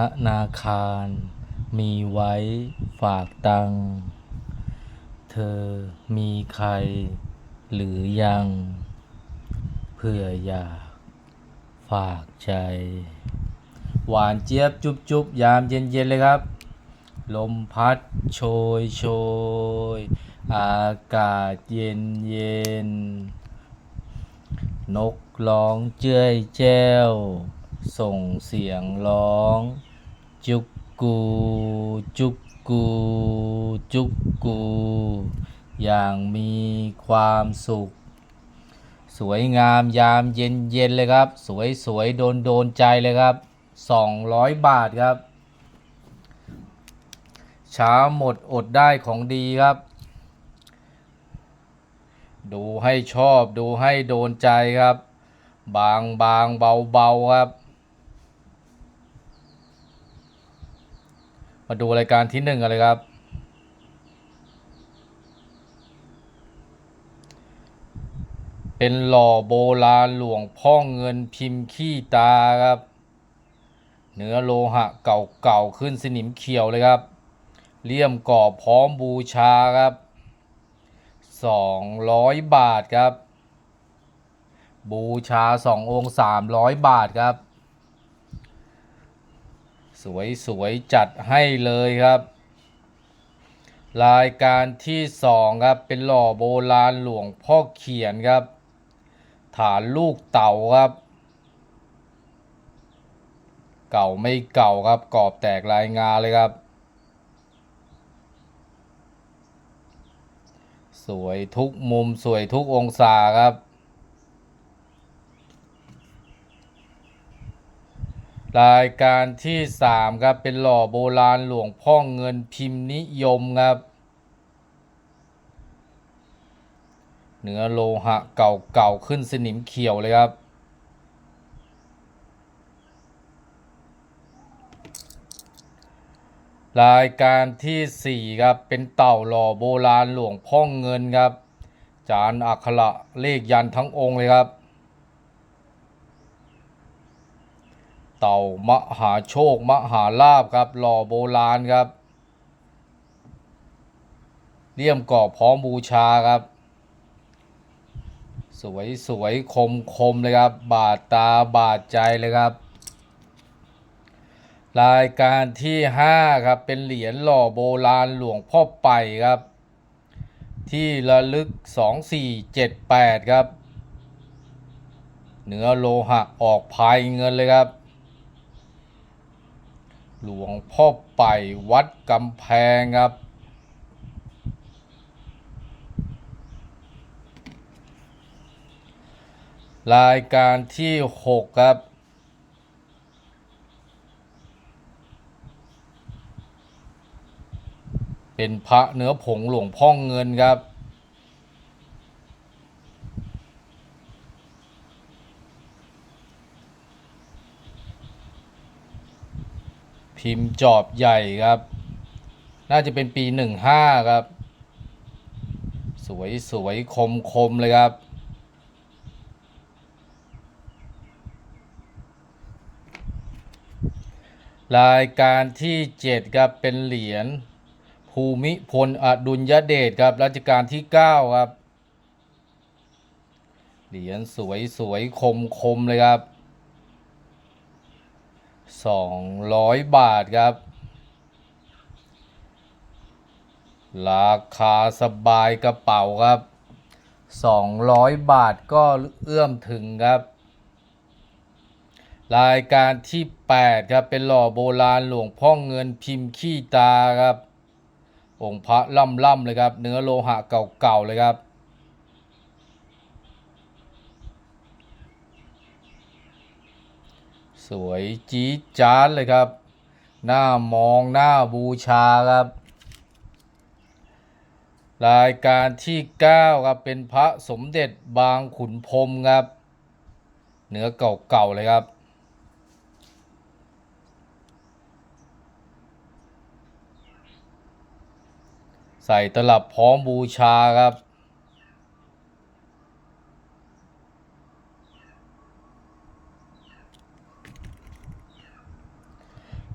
ธนาคาร มีไว้ฝากตัง เธอมีใคร หรือยัง เพื่ออยาก ฝากใจ หวานเจี๊ยบจุบจุบยามเย็นเย็นๆเลยครับ ลมพัดโชยโชย อากาศเย็นเย็น นกร้องเจ้ยแจ้วส่งเสียงร้อง จุกกูจุกกูจุกกู อย่างมีความสุข สวยงามยามเย็นเย็นเลยครับ สวยสวยโดนโดนใจเลยครับ 200 บาทครับช้าหมดอดได้ของดีครับ ดูให้ชอบดูให้โดนใจครับ บางบางเบาเบาครับ มาดูรายการที่หนึ่งกันเลยครับ เป็นหล่อโบราณหลวงพ่อเงินพิมพ์ขี้ตาครับ เนื้อโลหะเก่าๆขึ้นสนิมเขียวเลยครับ เลี่ยมกรอบพร้อมบูชาครับ 200 บาทครับ บูชา 2 องค์ 300 บาทครับ สวยๆ จัดให้เลยครับ รายการที่2ครับเป็นหล่อโบราณหลวงพ่อเขียนครับ ฐานลูกเต่าครับ เก่าไม่เก่าครับกรอบแตกลายงาเลยครับ สวยทุกมุมสวยทุกองศาครับ รายการที่ 3 ครับ เป็นหล่อโบราณหลวงพ่อเงินพิมพ์นิยมครับเนื้อโลหะเก่าๆขึ้นสนิมเขียวเลยครับ รายการที่ 4 ครับ เป็นเต่าหล่อโบราณหลวงพ่อเงินครับ จานอักขระเลขยันทั้งองค์เลยครับ เต่ามหาโชค มหาลาบครับหล่อโบราณครับเลี่ยมกรอบพร้อมบูชาครับ สวยสวยคมคมเลยครับ บาดตาบาดใจเลยครับ รายการที่5ครับเป็นเหรียญหล่อโบราณหลวงพ่อไปครับ ที่ระลึก 2478 ครับ เนื้อโลหะออกภายเงินเลยครับ หลวงพ่อไปวัดกำแพงครับ รายการที่ 6 ครับ เป็นพระเนื้อผงหลวงพ่อเงินครับ พิมพ์จอบใหญ่ครับ น่าจะเป็นปีหนึ่งห้าครับ สวยสวยคมคมเลยครับ รายการที่เจ็ดครับ เป็นเหรียญภูมิพลอดุลยเดชครับรัชกาลที่เก้าครับ เหรียญสวยสวยคมคมเลยครับ สองร้อยบาทครับ ราคาสบายกระเป๋าครับสองร้อยบาทก็เอื้อมถึงครับ รายการที่ 8 ครับ เป็นหล่อโบราณหลวงพ่อเงินพิมพ์ขี้ตาครับ องค์พระล่ำๆเลยครับ เนื้อโลหะเก่าๆเลยครับ สวยจี๊ดจ๊าดเลยครับ หน้ามองหน้าบูชาครับ รายการที่ 9 ครับเป็นพระสมเด็จบางขุนพรมครับเนื้อเก่าๆเลยครับใส่ตลับพร้อมบูชาครับ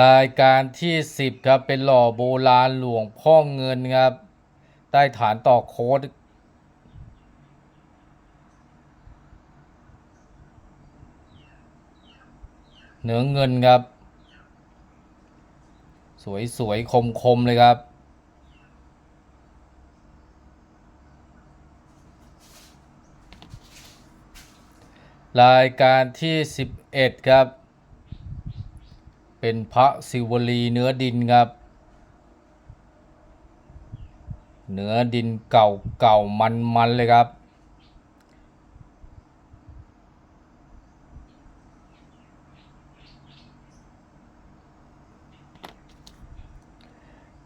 รายการที่ 10 ครับ เป็นหล่อโบราณหลวงพ่อเงินครับใต้ฐานต่อโค้ดเนื้อเงินครับ สวยสวยคมคมๆเลยครับ รายการที่ 11 ครับ เป็นพระศิวลีเนื้อดินครับ เนื้อดินเก่าเก่ามันมันเลยครับ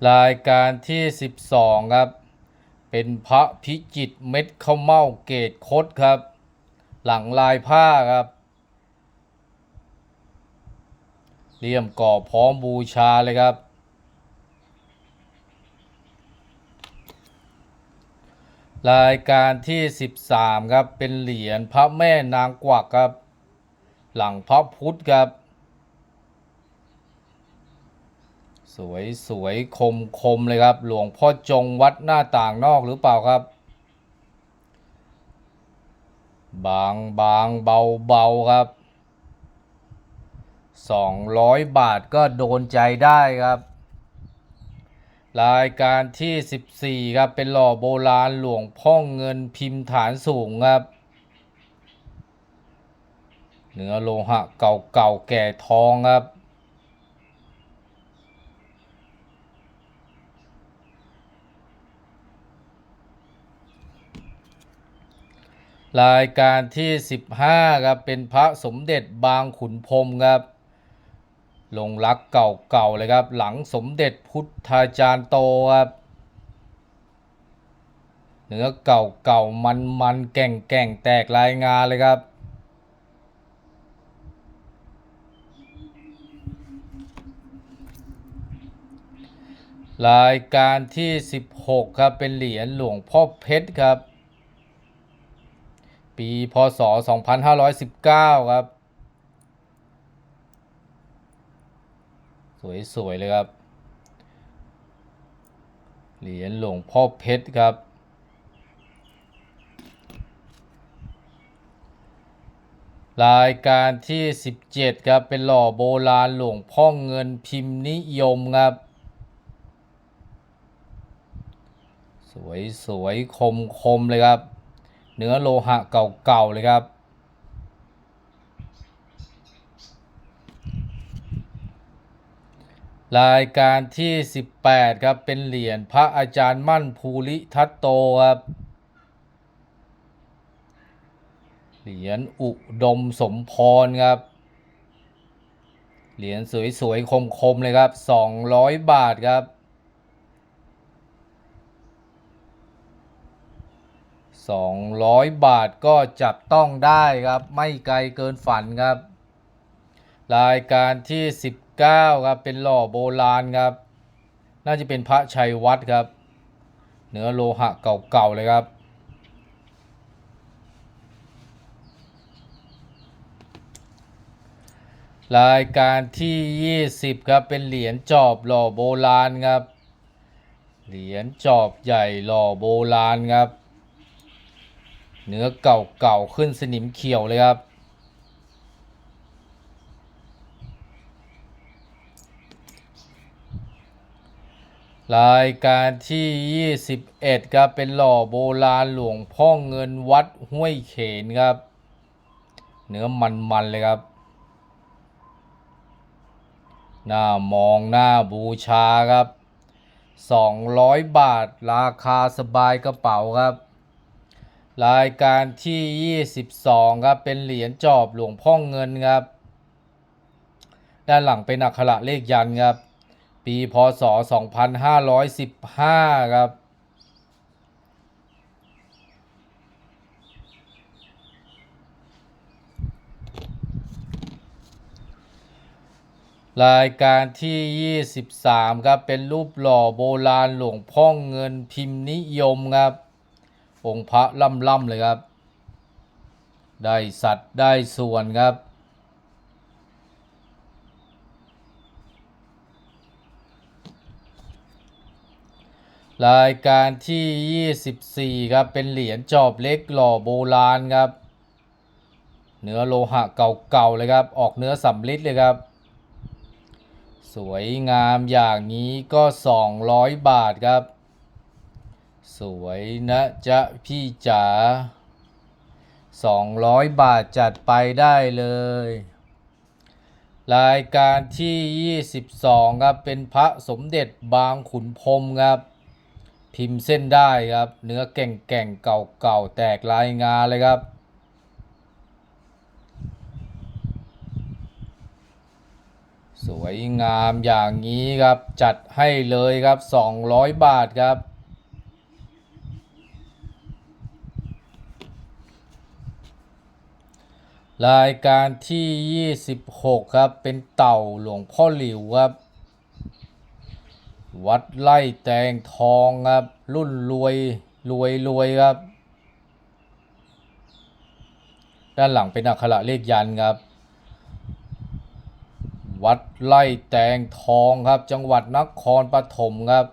รายการที่ 12 ครับ เป็นพระพิจิตเม็ดข้าวเม่าเกตคดครับ หลังลายผ้าครับ เลี่ยมก่อพร้อมบูชาเลยครับ รายการที่ 13 ครับ เป็นเหรียญพระแม่นางกวักครับ หลังพระพุทธครับ สวยสวยคมคมเลยครับ หลวงพ่อจงวัดหน้าต่างนอกหรือเปล่าครับ บางบางเบาเบาครับ 200 บาทก็โดนใจได้ครับ รายการที่ 14 ครับ เป็นหล่อโบราณหลวงพ่อเงินพิมพ์ฐานสูงครับ เนื้อโลหะเก่าเก่าๆแก่ทองครับรายการที่ 15 ครับ เป็นพระสมเด็จบางขุนพรมครับ ลงรักเก่าๆเลยครับ หลังสมเด็จพุทธาจารย์โตครับเนื้อเก่าเก่ามันมันๆแก่งแก่งๆแตกลายงานเลยครับรายการที่ 16 ครับ เป็นเหรียญหลวงพ่อเพชรครับ ปีพศ 2519 ครับ สวยๆเลยครับเหรียญหลวงพ่อเพชรครับ รายการที่ 17 ครับ เป็นหล่อโบราณหลวงพ่อเงินพิมพ์นิยมครับ สวยสวยคมคมๆเลยครับ เนื้อโลหะเก่าๆเลยครับ รายการที่ 18 ครับ เป็นเหรียญพระอาจารย์มั่นภูริทัตโตครับเหรียญอุดมสมพรครับเหรียญสวยๆคมๆเลยครับ 200 บาทครับ 200 บาทก็จับต้องได้ครับ ไม่ไกลเกินฝันครับ รายการที่ 19 ครับเป็นหล่อโบราณครับ น่าจะเป็นพระชัยวัดครับ เนื้อโลหะเก่าๆเลยครับรายการที่ 20 ครับ เป็นเหรียญจอบหล่อโบราณครับ เหรียญจอบใหญ่หล่อโบราณครับ เนื้อเก่าๆขึ้นสนิมเขียวเลยครับ รายการที่ 21 ครับ เป็นหล่อโบราณหลวงพ่อเงินวัดห้วยเขนครับ เนื้อมันๆเลยครับ หน้ามองหน้าบูชาครับ 200 บาทราคาสบายกระเป๋าครับ รายการที่ 22 ครับ เป็นเหรียญจอบหลวงพ่อเงินครับ ด้านหลังเป็นอักขระเลขยันครับ ปีพศ 2515 ครับ รายการที่ 23 ครับ เป็นรูปหล่อโบราณหลวงพ่อเงินพิมพ์นิยมครับ องค์พระล่ำๆเลยครับ ได้สัตว์ได้ส่วนครับ รายการที่ 24 ครับ เป็นเหรียญจอบเล็กหล่อโบราณครับ เนื้อโลหะเก่าๆเลยครับ ออกเนื้อสำริดเลยครับ สวยงามอย่างนี้ก็ 200 บาทครับ สวยนะจ๊ะพี่จ๋า200 บาทจัดไปได้เลย รายการที่ 22 ครับ เป็นพระสมเด็จบางขุนพรมครับ พิมพ์เส้นได้ครับ เนื้อแก่งแก่งๆเก่าๆแตกลายงาเลยครับสวยงามอย่างนี้ครับ จัดให้เลยครับ 200 บาทครับ รายการที่ 26 ครับ เป็นเต่าหลวงพ่อหลิวครับ วัดไล่แตงทองครับ รุ่นรวยรวยรวยครับ ด้านหลังเป็นอักขระเลขยันครับ วัดไล่แตงทองครับ จังหวัดนครปฐมครับ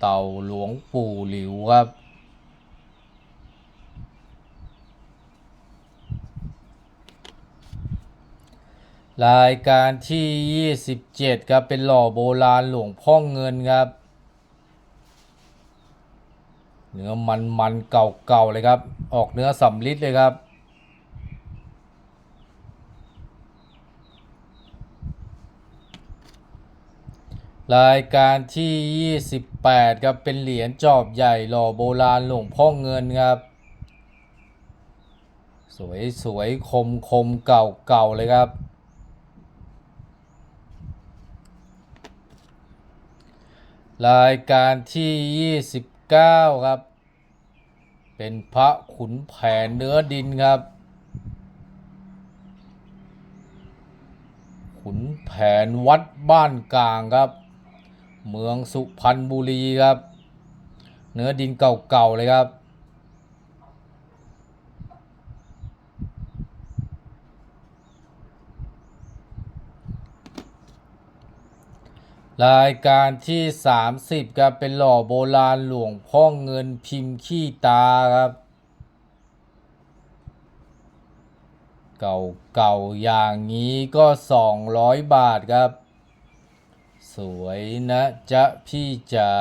เต่าหลวงปู่หลิวครับ รายการที่ 27 ครับ เป็นหล่อโบราณหลวงพ่อเงินครับ เนื้อมันมันเก่าๆเลยครับ ออกเนื้อสำลิดเลยครับ รายการที่ 28 ครับ เป็นเหรียญจอบใหญ่หล่อโบราณหลวงพ่อเงินครับ สวยสวยคมคมๆเก่าเก่าๆเลยครับ รายการที่ 29 ครับ เป็นพระขุนแผนเนื้อดินครับ ขุนแผนวัดบ้านกลางครับ เมืองสุพรรณบุรีครับ เนื้อดินเก่าๆเลยครับ รายการที่ 30ครับเป็นหล่อโบราณหลวงพ่อเงินพิมพ์ขี้ตาครับ เก่าๆอย่างนี้ก็ 200 บาทครับ สวยนะจ๊ะพี่จ๋า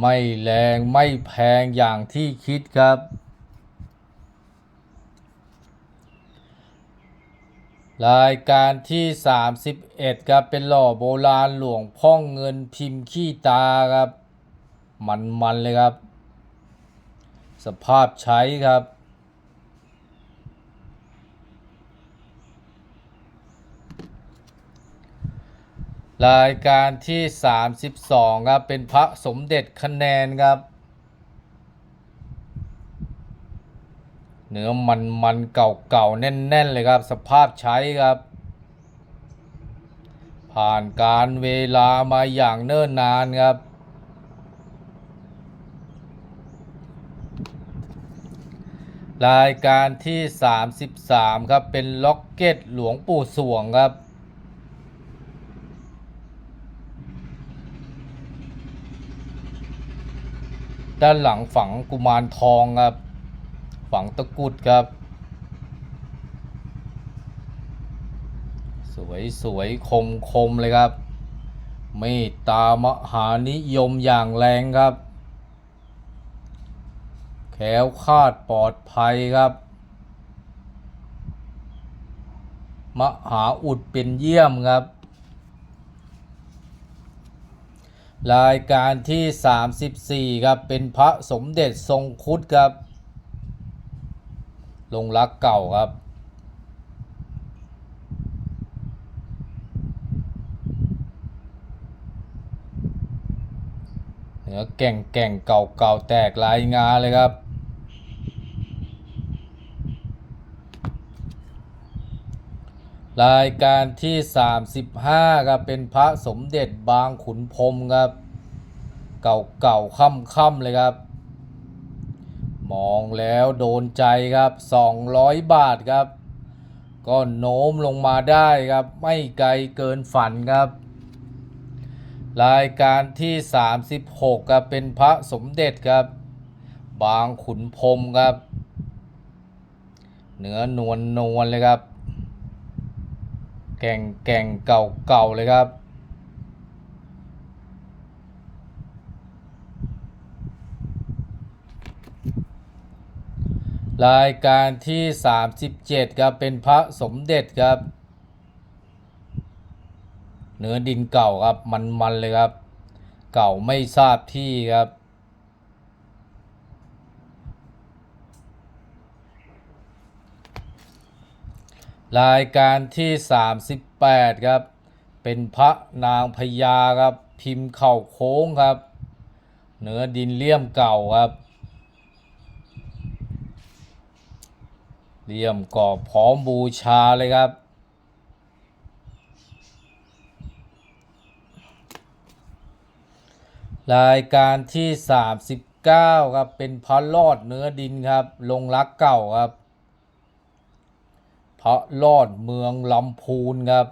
ไม่แรงไม่แพงอย่างที่คิดครับ รายการที่ 31ครับเป็นหล่อโบราณหลวงพ่องเงินพิมพ์ขี้ตาครับ มันๆเลยครับ สภาพใช้ครับ รายการที่ 32 ครับ เป็นพระสมเด็จคะแนนครับ เนื้อมันมันเก่าๆแน่นๆเลยครับ สภาพใช้ครับ ผ่านการเวลามาอย่างเนิ่นนานครับ รายการที่ 33 ครับ เป็นล็อกเก็ตหลวงปู่สวงครับด้านหลังฝังกุมารทองครับ ฝังตะกุดครับ สวยสวยคมคมเลยครับ เมตตามหานิยมอย่างแรงครับ แขวคาดปลอดภัยครับ มหาอุดเป็นเยี่ยมครับรายการที่ 34 ครับ เป็นพระสมเด็จทรงคุดครับ ลงรักเก่าครับเนื้อแก่งแก่งเก่าเก่าแตกลายงาเลยครับรายการที่ 35 ครับ เป็นพระสมเด็จบางขุนพรมครับ เก่าเก่าค่ำค่ำๆเลยครับ มองแล้วโดนใจครับ 200 บาทครับ ก็โน้มลงมาได้ครับ ไม่ไกลเกินฝันครับ รายการที่ 36ครับเป็นพระสมเด็จครับ บางขุนพรมครับเนื้อนวลนวลเลยครับ แก่งแก่งเก่าเก่าเลยครับ รายการที่ 37ครับเป็นพระสมเด็จครับ เนื้อดินเก่าครับมันมันๆเลยครับ เก่าไม่ทราบที่ครับ รายการที่ 38ครับ เป็นพระนางพญาครับ พิมพ์เข่าโค้งครับ เนื้อดินเลี่ยมเก่าครับ เลี่ยมกรอบพร้อมบูชาเลยครับ รายการที่ 39 ครับ เป็นพระรอดเนื้อดินครับ ลงรักเก่าครับ พระรอดเมืองลำพูนครับ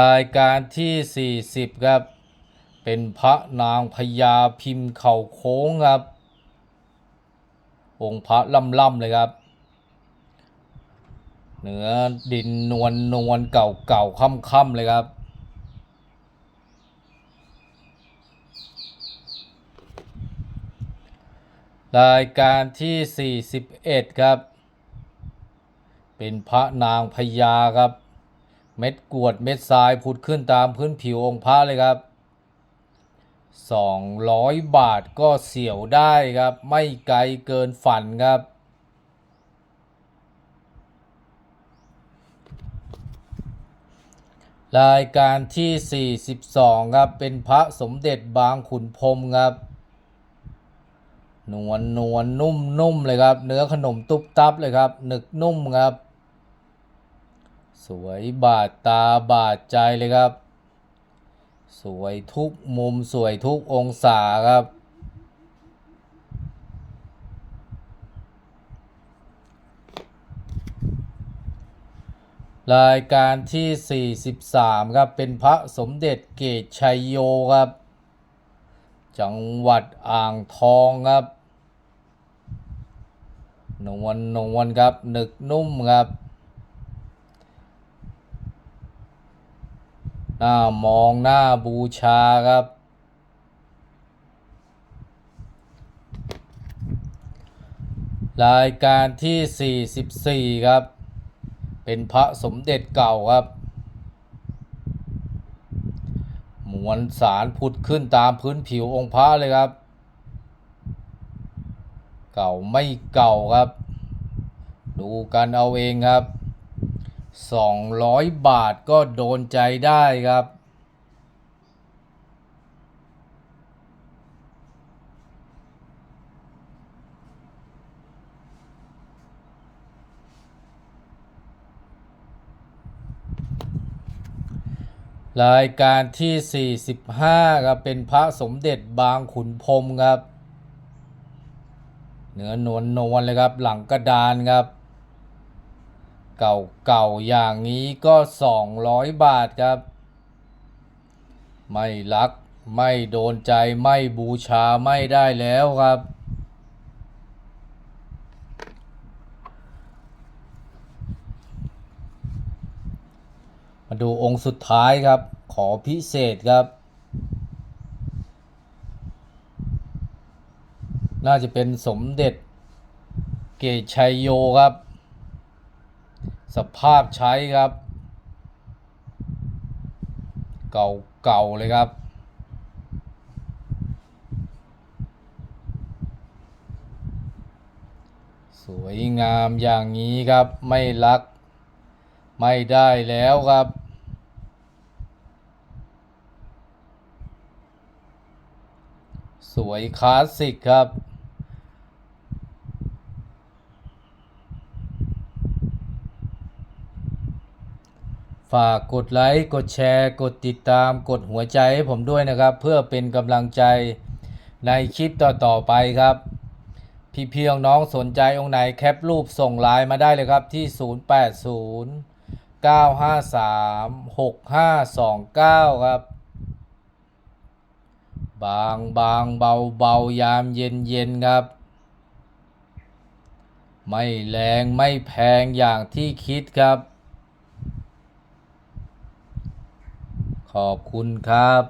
รายการที่ 40 ครับ เป็นพระนางพญาพิมพ์เข่าโค้งครับ องค์พระล่ำๆเลยครับ เหนือดินนวลนวลเก่าเก่าค่ำค่ำๆเลยครับรายการที่ 41 ครับ เป็นพระนางพญาครับ เม็ดกวดเม็ดทรายผุดขึ้นตามพื้นผิวองค์พระเลยครับ 200 บาทก็เสียวได้ครับ ไม่ไกลเกินฝันครับ รายการที่ 42 ครับ เป็นพระสมเด็จบางขุนพรมครับ นวลนวลนุ่มนุ่มเลยครับ เนื้อขนมตุ๊บตับเลยครับ หนึกนุ่มครับ สวยบาดตาบาดใจเลยครับ สวยทุกมุมสวยทุกองศาครับ รายการที่ 43 ครับ เป็นพระสมเด็จเกตชัยโยครับ จังหวัดอ่างทองครับนวลนวลครับหนึกนุ่มครับ หน้ามองหน้าบูชาครับ รายการที่ 44 ครับ เป็นพระสมเด็จเก่าครับ มวลสารผุดขึ้นตามพื้นผิวองค์พระเลยครับ เก่าไม่เก่าครับ ดูกันเอาเองครับ 200 บาทก็โดนใจได้ครับ รายการที่ 45 ครับ เป็นพระสมเด็จบางขุนพรมครับ เนื้อนวลนวลเลยครับ หลังกระดานครับ เก่าๆอย่างนี้ก็ 200 บาทครับ ไม่รักไม่โดนใจไม่บูชาไม่ได้แล้วครับ มาดูองค์สุดท้ายครับ ขอพิเศษครับ น่าจะเป็นสมเด็จเกตชัยโยครับ สภาพใช้ครับ เก่าๆเลยครับสวยงามอย่างนี้ครับไม่รัก ไม่ได้แล้วครับ สวยคลาสสิกครับ ฝากกดไลค์กดแชร์ กดติดตาม กดหัวใจให้ผมด้วยนะครับ เพื่อเป็นกำลังใจในคลิปต่อๆไปครับ พี่พี่น้องสนใจองค์ไหนแคปรูปส่งไลน์มาได้เลยครับที่ 080 953 6529 ครับ บางบางเบาเบายามเย็นเย็นครับ ไม่แรงไม่แพงอย่างที่คิดครับ ขอบคุณครับ